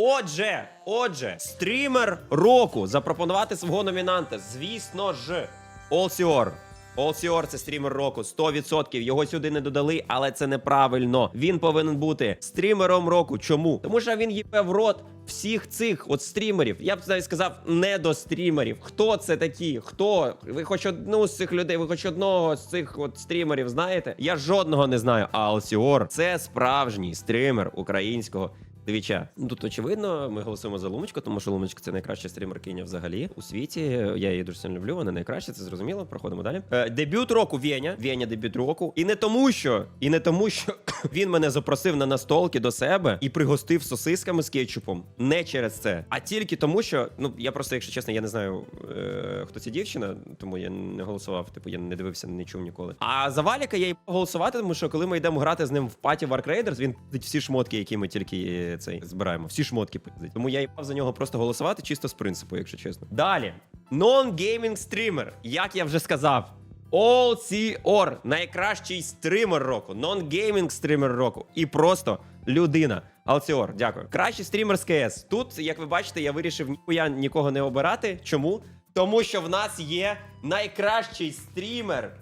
Отже, отже, стрімер року запропонувати свого номінанта. Звісно ж, Олсіор. Олсіор це стрімер року, 100%. Його сюди не додали, але це неправильно. Він повинен бути стрімером року. Чому? Тому що він їбе в рот всіх цих от стрімерів. Я б навіть сказав, не до стрімерів. Хто це такі? Хто? Ви хоч одну з цих людей, ви хоч одного з цих от стрімерів знаєте? Я жодного не знаю. А Олсіор це справжній стрімер українського Твіча. Ну тут очевидно, ми голосуємо за Лумочку, тому що Лумочка це найкраща стрімеркиня взагалі у світі. Я її дуже сильно люблю. Вона найкраща, це зрозуміло. Проходимо далі. Е, дебют року Веня. Веня дебют року. І не тому, що і не тому, що він мене запросив на настолки до себе і пригостив сосисками з кетчупом. Не через це, а тільки тому, що ну я просто, якщо чесно, я не знаю, е, хто ця дівчина, тому я не голосував. Типу, я не дивився, не чув ніколи. А за Валіка я й голосувати, тому що коли ми йдемо грати з ним в паті Wark Raiders, він пиздить всі шмотки, які ми тільки е, цей збираємо. Всі шмотки пиздить. Тому я їбав за нього просто голосувати чисто з принципу, якщо чесно. Далі. Non-gaming стрімер, як я вже сказав. OCR, найкращий стрімер року, non-gaming стрімер року і просто людина. Алціор, дякую. Кращий стрімер з КС. Тут, як ви бачите, я вирішив ніхуя нікого не обирати. Чому? Тому що в нас є найкращий стрімер.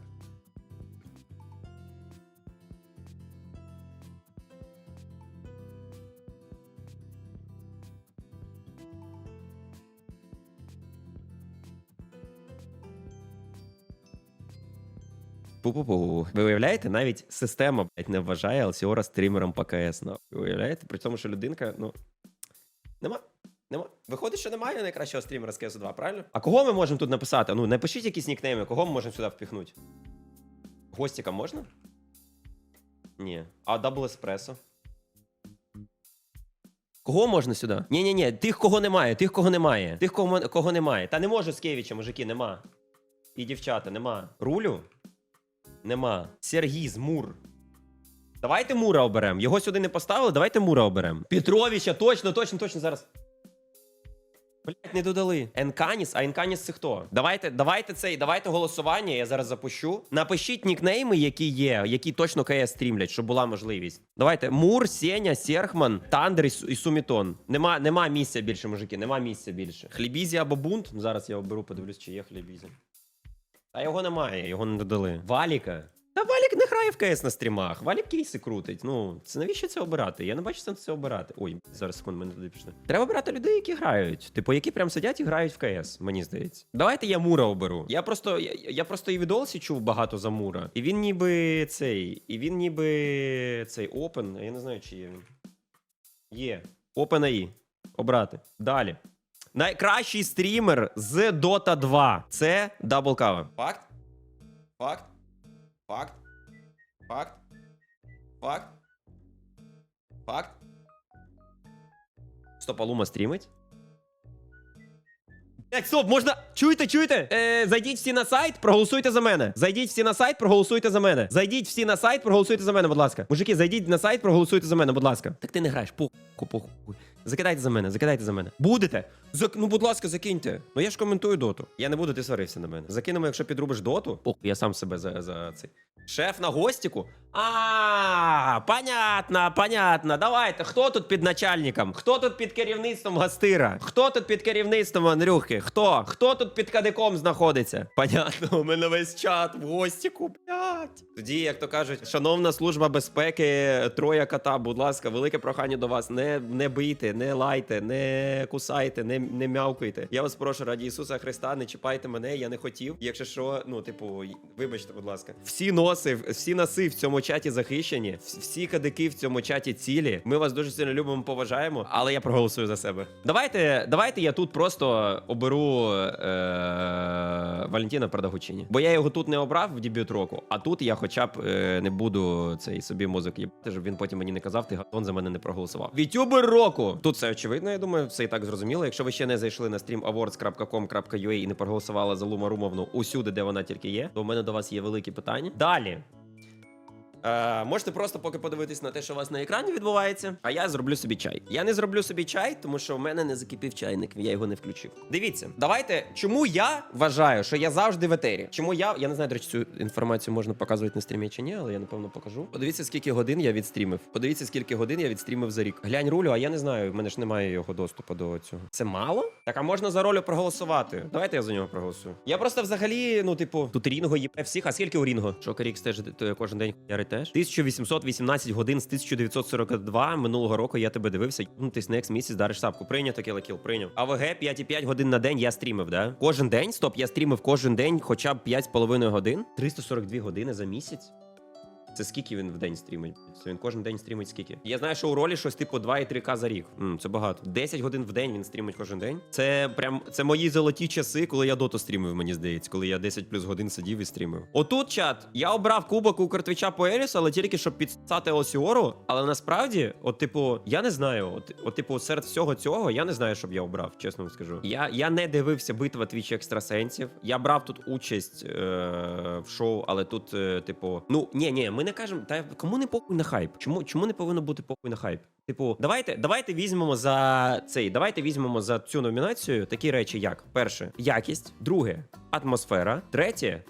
Пу-пу-пу. Ви уявляєте, навіть система блядь, не вважає Алсіора стрімером по КС. Ну. Уявляєте? При тому, що людинка, ну. Нема. Нема. Виходить, що немає найкращого стрімера з КС 2, правильно? А кого ми можемо тут написати? Ну, напишіть якісь нікнейми, кого ми можемо сюди впіхнути? Гостіка можна? Ні. А дабл еспресо? Кого можна сюди? Ні, ні, ні, тих, кого немає, тих, кого немає. Тих, кого, кого немає. Та не може Скевіча, мужики, нема. І дівчата, нема. Рулю? Нема. Сергій Мур. Давайте Мура оберемо. Його сюди не поставили, давайте Мура оберемо. Петровича, точно, точно, точно зараз. Блять, не додали. Енканіс, а Енканіс це хто? Давайте, давайте цей, давайте голосування, я зараз запущу. Напишіть нікнейми, які є, які точно КС стрімлять, щоб була можливість. Давайте Мур, Сеня, Серхман, Тандер і, Сумітон. Нема, нема місця більше, мужики, нема місця більше. Хлібізі або бунт. Зараз я оберу, подивлюсь, чи є хлібізі. Та його немає, його не додали. Валіка. Та Валік не грає в КС на стрімах. Валік кейси крутить. Ну, це навіщо це обирати? Я не бачу сенсу це обирати. Ой, зараз секунд, мене туди пішли. Треба обирати людей, які грають. Типу, які прям сидять і грають в КС, мені здається. Давайте я Мура оберу. Я просто, я, я просто і від Олсі чув багато за Мура. І він ніби цей. І він ніби цей Open. Я не знаю, чи є він. Є. Open AI. Обрати. Далі. Найкращий стрімер з Dota 2. Це Double Cover. Факт? Факт? Факт? Факт? Факт? Факт? Стоп, Алума стрімить? Так, стоп, можна. Чуєте, чуєте? Е, зайдіть всі на сайт, проголосуйте за мене. Зайдіть всі на сайт, проголосуйте за мене. Зайдіть всі на сайт, проголосуйте за мене, будь ласка. Мужики, зайдіть на сайт, проголосуйте за мене, будь ласка. Так ти не граєш, похуй, похуй. Закидайте за мене, закидайте за мене. Будете? Зак... Ну, будь ласка, закиньте. Ну я ж коментую доту. Я не буду, ти сварився на мене. Закинемо, якщо підрубиш доту. Похуй, я сам себе за, за цей. Шеф на гостіку? А, понятно, понятно. Давайте. Хто тут під начальником? Хто тут під керівництвом гастира? Хто тут під керівництвом Андрюхи? Хто? Хто тут під кадиком знаходиться? Понятно, у мене весь чат в гостіку, блядь. Тоді, як то кажуть, шановна служба безпеки, троя кота, будь ласка, велике прохання до вас. Не, не бийте, не лайте, не кусайте, не, не мявкайте. Я вас прошу, раді Ісуса Христа, не чіпайте мене, я не хотів. Якщо що, ну, типу, вибачте, будь ласка. Всі носи, всі носи в цьому чаті захищені, всі кадики в цьому чаті цілі. Ми вас дуже сильно любимо, поважаємо, але я проголосую за себе. Давайте, давайте я тут просто оберу е- Валентина Продагучині. Бо я його тут не обрав в дебют року, а тут я хоча б е- не буду цей собі мозок їбати, щоб він потім мені не казав, ти гатон за мене не проголосував. Вітюбер року! Тут все очевидно, я думаю, все і так зрозуміло. Якщо ви ще не зайшли на стрім awards.com.ua і не проголосували за Лума Румовну усюди, де вона тільки є, то в мене до вас є великі питання. Далі. Е, можете просто поки подивитись на те, що у вас на екрані відбувається. А я зроблю собі чай. Я не зроблю собі чай, тому що в мене не закипів чайник, я його не включив. Дивіться, давайте. Чому я вважаю, що я завжди в етері? Чому я. Я не знаю, до речі, цю інформацію можна показувати на стрімі чи ні, але я напевно покажу. Подивіться, скільки годин я відстрімив. Подивіться, скільки годин я відстрімив за рік. Глянь рулю, а я не знаю, в мене ж немає його доступу до цього. Це мало? Так а можна за ролю проголосувати. Давайте я за нього проголосую. Я просто взагалі, ну, типу, тут Рінго є всіх. А скільки у Рінго? Що Рікс теж то кожен день ярить теж? 1818 годин з 1942 минулого року я тебе дивився. Ну, ти next місяць дариш сапку. Прийнято кілокіл, прийняв. АВГ 5,5 годин на день я стрімив, да? Кожен день? Стоп, я стрімив кожен день хоча б 5,5 годин. 342 години за місяць. Це скільки він в день стрімить? Це він кожен день стрімить скільки? Я знаю, що у ролі щось типу 2,3к за рік. М, це багато. 10 годин в день він стрімить кожен день. Це прям це мої золоті часи, коли я доту стрімив, мені здається, коли я 10 плюс годин сидів і стрімив. Отут, чат, я обрав кубок у картвіча по Елісу, але тільки щоб підсати Осіору. Але насправді, от, типу, я не знаю. От, от, типу, серед всього цього я не знаю, щоб я обрав, чесно вам скажу. Я, я не дивився битва твіч екстрасенсів. Я брав тут участь е, в шоу, але тут, е, типу, ну ні, ні, ми не кажемо, та кому не похуй на хайп? Чому, чому не повинно бути похуй на хайп? Типу, давайте, давайте візьмемо за цей, давайте візьмемо за цю номінацію такі речі, як перше, якість, друге, атмосфера, третє.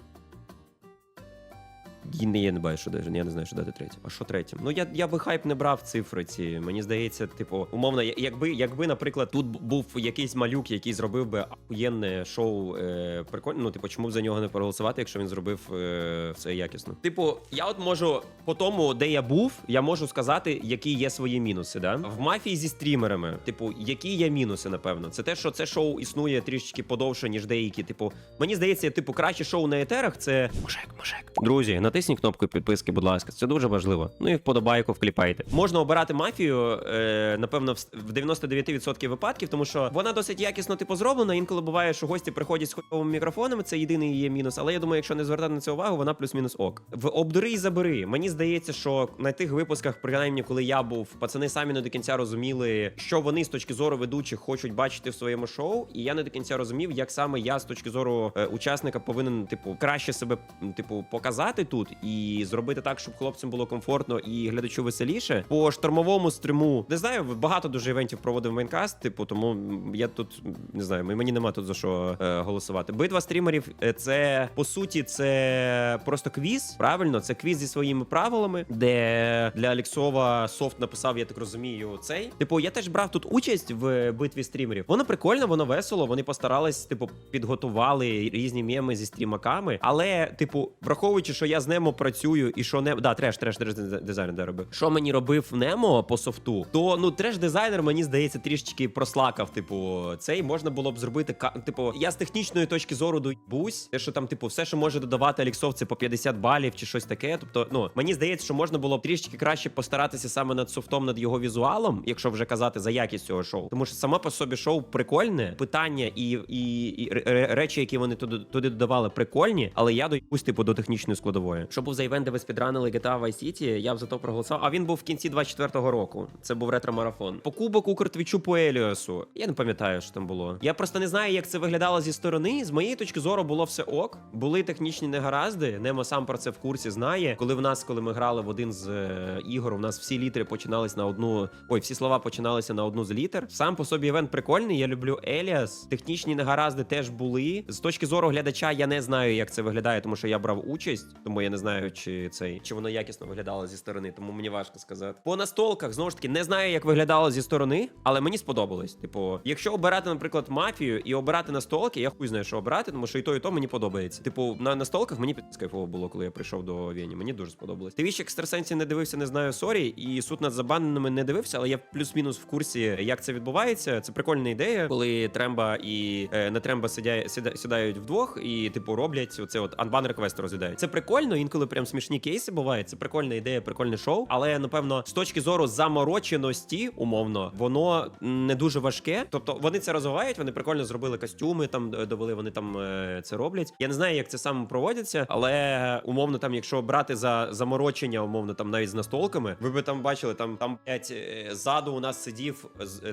Я не бачу, що даже, я не знаю, що дати третє. А що третє? Ну я, я би хайп не брав цифри ці. Мені здається, типу, умовно, якби, якби, наприклад, тут був якийсь малюк, який зробив би ахуєнне шоу е, прикольно. Ну, типу, чому б за нього не проголосувати, якщо він зробив е, все якісно? Типу, я от можу по тому, де я був, я можу сказати, які є свої мінуси. Да? В мафії зі стрімерами, типу, які є мінуси, напевно, це те, що це шоу існує трішечки подовше, ніж деякі. Типу, мені здається, типу, краще шоу на етерах це мужик, мужик. Друзі, натисніть кнопку підписки, будь ласка. Це дуже важливо. Ну і вподобайку вкліпайте. Можна обирати мафію, е, напевно, в с- в 99% випадків, тому що вона досить якісно типу зроблена. Інколи буває, що гості приходять з хуйовими мікрофонами. Це єдиний її мінус. Але я думаю, якщо не звертати на це увагу, вона плюс-мінус ок. В обдури і забери. Мені здається, що на тих випусках, принаймні, коли я був, пацани самі не до кінця розуміли, що вони з точки зору ведучих хочуть бачити в своєму шоу. І я не до кінця розумів, як саме я з точки зору е, учасника повинен, типу, краще себе типу, показати тут і зробити так, щоб хлопцям було комфортно і глядачу веселіше. По штормовому стриму не знаю, багато дуже івентів проводив Майнкаст, типу, тому я тут не знаю, мені нема тут за що е, голосувати. Битва стрімерів е, це по суті це просто квіз. Правильно, це квіз зі своїми правилами, де для Аліксова софт написав, я так розумію, цей. Типу, я теж брав тут участь в битві стрімерів. Воно прикольно, воно весело. Вони постарались, типу, підготували різні меми зі стрімаками. Але, типу, враховуючи, що я з Немо працюю і що не да, треш, треш, треш дизайнер де робив. Що мені робив Немо по софту, то ну треш дизайнер мені здається трішечки прослакав. Типу, цей можна було б зробити Типу, я з технічної точки зору доїбусь, що там, типу, все, що може додавати Аліксов, це по 50 балів чи щось таке. Тобто, ну мені здається, що можна було б трішечки краще постаратися саме над софтом, над його візуалом, якщо вже казати за якість цього шоу. Тому що саме по собі шоу прикольне, питання і, і, і ре- ре- речі, які вони туди, туди додавали, прикольні, але я доїбусь, типу, до технічної складової. Що був за івент, де ви спідранили GTA Vice City, я б за то проголосував. А він був в кінці 24-го року. Це був ретро-марафон. По кубок Укртвічу по Еліосу. Я не пам'ятаю, що там було. Я просто не знаю, як це виглядало зі сторони. З моєї точки зору було все ок. Були технічні негаразди. Немо сам про це в курсі знає. Коли в нас, коли ми грали в один з е, ігор, у нас всі літери починались на одну. Ой, всі слова починалися на одну з літер. Сам по собі івент прикольний. Я люблю Еліас. Технічні негаразди теж були. З точки зору глядача, я не знаю, як це виглядає, тому що я брав участь, тому я не знаю, чи цей чи воно якісно виглядало зі сторони, тому мені важко сказати. По настолках знову ж таки не знаю, як виглядало зі сторони, але мені сподобалось. Типу, якщо обирати, наприклад, мафію і обирати настолки, я хуй знаю, що обирати, тому що і то, і то мені подобається. Типу, на настолках мені під кайфово було, коли я прийшов до Вені. Мені дуже сподобалось. Ти віч екстрасенсів не дивився, не знаю, сорі, і суд над забаненими не дивився, але я плюс-мінус в курсі, як це відбувається. Це прикольна ідея, коли Тремба і е, не Тремба сидя, сідають вдвох і, типу, роблять оце от анбан реквест розглядають. Це прикольно, інколи прям смішні кейси бувають. Це прикольна ідея, прикольне шоу. Але напевно, з точки зору замороченості, умовно, воно не дуже важке. Тобто вони це розвивають, вони прикольно зробили костюми, там е, довели, вони там е, це роблять. Я не знаю, як це саме проводиться, але умовно, там, якщо брати за заморочення, умовно, там навіть з настолками, ви би там бачили, там там е, ззаду у нас сидів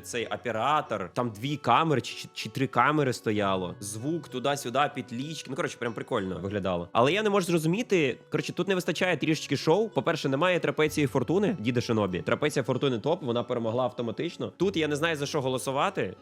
цей оператор, там дві камери чи, чи три камери стояло, звук туди-сюди, підлічки. Ну коротше, прям прикольно виглядало. Але я не можу зрозуміти, коротше, тут не вистачає трішечки шоу. По-перше, немає трапеції фортуни, діда Шинобі. Трапеція фортуни топ, вона перемогла автоматично. Тут я не знаю за що голосувати.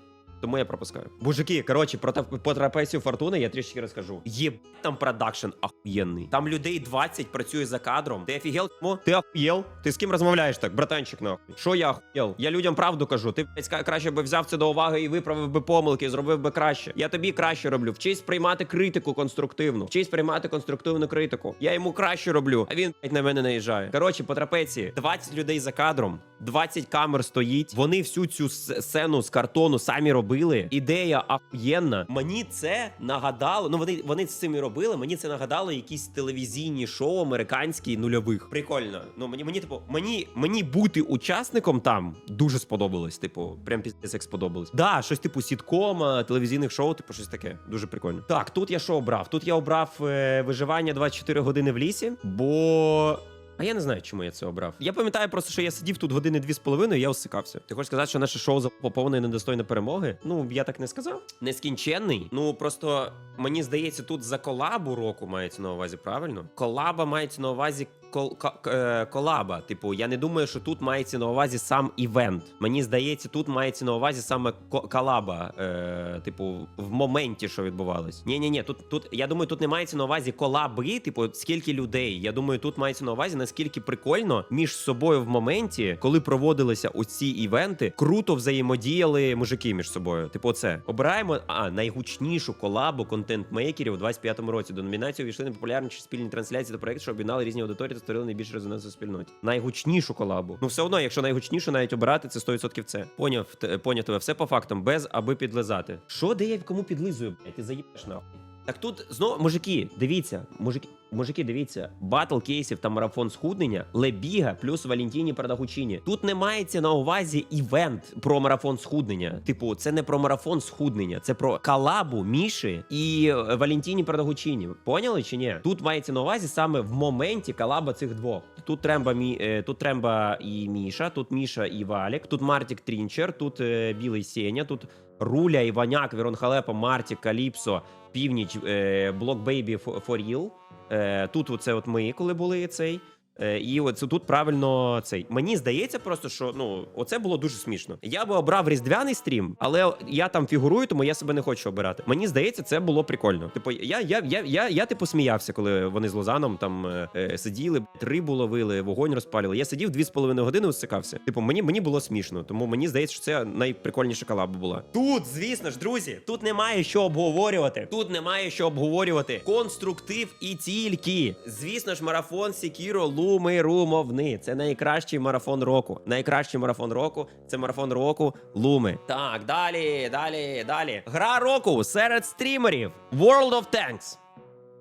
Тому я пропускаю. Мужики, коротше, про по трапецію фортуни я трішки розкажу. Є там продакшн охуєнний. Там людей 20 працює за кадром. Ти офігел? Мо? Ти охуєл? Ти з ким розмовляєш так, братанчик нахуй? Що я охуєл? Я людям правду кажу. Ти блядь, краще би взяв це до уваги і виправив би помилки, зробив би краще. Я тобі краще роблю. Вчись приймати критику конструктивну. Вчись приймати конструктивну критику. Я йому краще роблю, а він блядь, на мене наїжджає. Коротше, по трапеції 20 людей за кадром, 20 камер стоїть. Вони всю цю сцену з картону самі робили. Ідея ахуєнна. Мені це нагадало. Ну вони вони з цим і робили. Мені це нагадало якісь телевізійні шоу американські нульових. Прикольно. Ну мені мені типу, мені мені бути учасником там дуже сподобалось. Типу, прям піздець як сподобалось. Да, щось типу сіткома, телевізійних шоу, типу щось таке. Дуже прикольно. Так, тут я що обрав? Тут я обрав е, виживання 24 години в лісі, бо. А я не знаю, чому я це обрав. Я пам'ятаю просто, що я сидів тут години дві з половиною, я усикався. Ти хочеш сказати, що наше шоу поповне недостойне перемоги? Ну, я так не сказав. Нескінченний. Ну просто мені здається, тут за колабу року мається на увазі, правильно? Колаба мається на увазі. Кол, е, колаба. Типу, я не думаю, що тут мається на увазі сам івент. Мені здається, тут мається на увазі саме ко- колаба. Е, типу, в моменті, що відбувалось. Ні, ні, ні, тут, тут я думаю, тут не мається на увазі колаби, типу, скільки людей. Я думаю, тут мається на увазі, наскільки прикольно між собою в моменті, коли проводилися оці івенти, круто взаємодіяли мужики між собою. Типу, оце обираємо а найгучнішу колабу контент-мейкерів у 25-му році. До номінації увійшли найпопулярніші спільні трансляції та проекти, що об'єднали різні аудиторії створили найбільш резонанс у спільноті. Найгучнішу колабу. Ну все одно, якщо найгучнішу навіть обирати, це 100% це. Поняв, те, поняв тебе, все по фактам, без аби підлизати. Що де я кому підлизую, блядь, ти заїбеш нахуй. Так тут знову, мужики, дивіться, мужики, мужики, дивіться, батл кейсів та марафон схуднення, Лебіга плюс Валентіні Продагучині. Тут не мається на увазі івент про марафон схуднення. Типу, це не про марафон схуднення, це про колабу Міші і е, Валентіні Продагучині. Поняли чи ні? Тут мається на увазі саме в моменті колаба цих двох. Тут Тремба, мі, е, тут Тремба і Міша, тут Міша і Валік, тут Мартік Трінчер, тут е, Білий Сеня, тут Руля, Іваняк, Вірон Халепа, Мартік, Каліпсо, Північ, е, Блок Бейбі Форіл. Е, тут оце от ми, коли були цей. Е, і оце тут правильно цей. Мені здається, просто що ну оце було дуже смішно. Я би обрав різдвяний стрім, але я там фігурую, тому я себе не хочу обирати. Мені здається, це було прикольно. Типу, я, я, я, я, я типу сміявся, коли вони з Лозаном там е, е, сиділи, рибу ловили, вогонь розпалювали. Я сидів дві з половиною години, усикався. Типу, мені мені було смішно, тому мені здається, що це найприкольніша колаба була. Тут, звісно ж, друзі, тут немає що обговорювати. Тут немає що обговорювати. Конструктив і тільки. Звісно ж, марафон Сікіро Луми Румовни. Це найкращий марафон року. Найкращий марафон року це марафон року Луми. Так, далі, далі, далі. Гра року серед стрімерів. World of Tanks.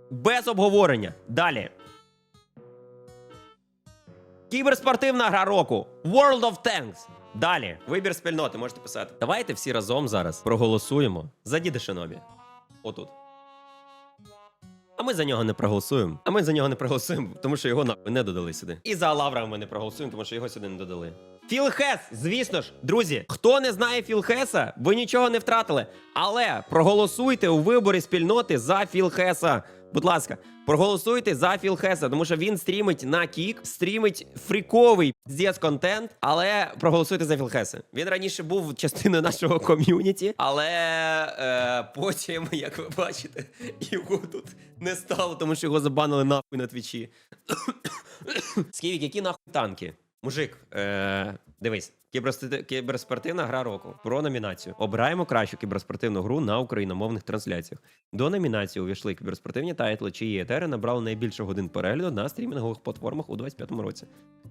Без обговорення. Далі. Кіберспортивна гра року. World of Tanks. Далі. Вибір спільноти, можете писати. Давайте всі разом зараз проголосуємо за діда Шинобі. Отут. А ми за нього не проголосуємо. А ми за нього не проголосуємо, тому що його нахуй не додали сюди. І за Лавра ми не проголосуємо, тому що його сюди не додали. Філхес, звісно ж, друзі, хто не знає Філ Хеса, ви нічого не втратили. Але проголосуйте у виборі спільноти за Філхеса. Будь ласка, проголосуйте за Філхеса, тому що він стрімить на кік, стрімить фріковий піздець контент, але проголосуйте за Філхеса. Він раніше був частиною нашого ком'юніті, але е, потім, як ви бачите, його тут не стало, тому що його забанили нахуй на твічі. Сківік, які нахуй танки? Мужик, е, дивись, кіберсти- кіберспортивна гра року про номінацію. Обираємо кращу кіберспортивну гру на україномовних трансляціях. До номінації увійшли кіберспортивні тайтли, чиї етери набрали найбільше годин перегляду на стрімінгових платформах у 25-му році.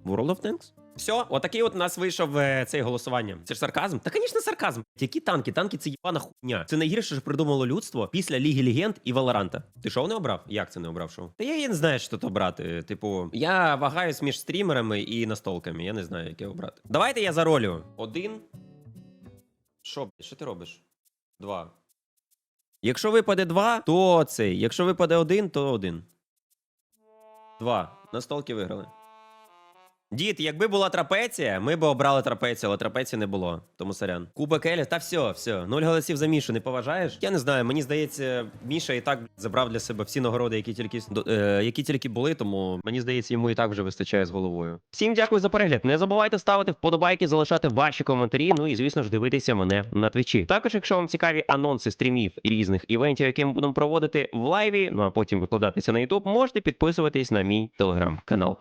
World of Tanks. Все, отакий от у нас вийшов е, цей голосування. Це ж сарказм? Та, звісно, сарказм. Які танки? Танки це єбана хуйня. Це найгірше, що придумало людство після Ліги Легенд і Валоранта. Ти шоу не обрав? Як це не обрав шоу? Та я не знаю, що тут обрати. Типу, я вагаюсь між стрімерами і настолками. Я не знаю, яке обрати. Давайте я заролю. Один. Що, що ти робиш? Два. Якщо випаде два, то цей. Якщо випаде один, то один. Два. Настолки виграли. Дід, якби була трапеція, ми б обрали трапецію, але трапеції не було. Тому сорян. Кубок Еліс, та все, все. Нуль голосів за Мішу, не поважаєш? Я не знаю, мені здається, Міша і так забрав для себе всі нагороди, які тільки, е, які тільки були, тому мені здається, йому і так вже вистачає з головою. Всім дякую за перегляд. Не забувайте ставити вподобайки, залишати ваші коментарі. Ну і звісно ж дивитися мене на твічі. Також, якщо вам цікаві анонси стрімів і різних івентів, які ми будемо проводити в лайві, ну а потім викладатися на YouTube, можете підписуватись на мій телеграм-канал.